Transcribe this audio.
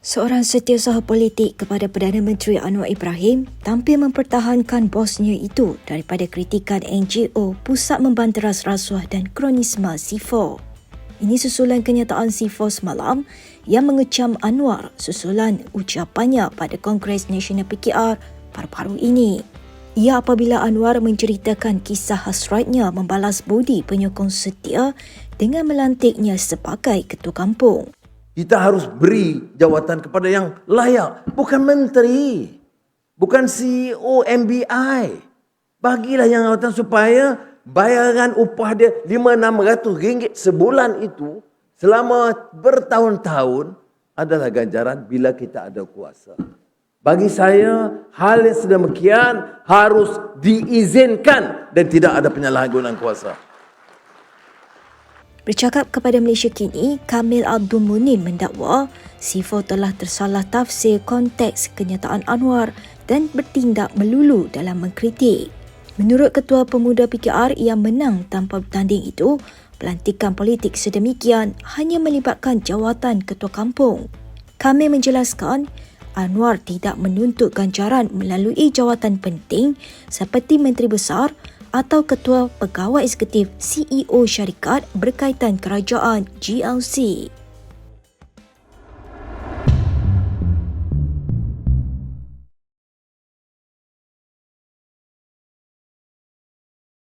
Seorang setiausaha politik kepada Perdana Menteri Anwar Ibrahim tampil mempertahankan bosnya itu daripada kritikan NGO Pusat Membanteras Rasuah dan Kronisme C4. Ini susulan kenyataan C4 semalam yang mengecam Anwar susulan ucapannya pada Kongres Nasional PKR baru-baru ini. Ia apabila Anwar menceritakan kisah hasratnya membalas budi penyokong setia dengan melantiknya sebagai ketua kampung. Kita harus beri jawatan kepada yang layak. Bukan menteri. Bukan CEO MBI. Bagilah yang jawatan supaya bayaran upah dia RM5-600 sebulan itu selama bertahun-tahun adalah ganjaran bila kita ada kuasa. Bagi saya, hal yang sedemikian harus diizinkan dan tidak ada penyalahgunaan kuasa. Bercakap kepada Malaysia kini, Kamil Abdul Munin mendakwa Sifo telah tersalah tafsir konteks kenyataan Anwar dan bertindak melulu dalam mengkritik. Menurut Ketua Pemuda PKR yang menang tanpa bertanding itu, pelantikan politik sedemikian hanya melibatkan jawatan Ketua Kampung. Kamil menjelaskan, Anwar tidak menuntut ganjaran melalui jawatan penting seperti Menteri Besar atau Ketua Pegawai Eksekutif CEO Syarikat berkaitan kerajaan GLC.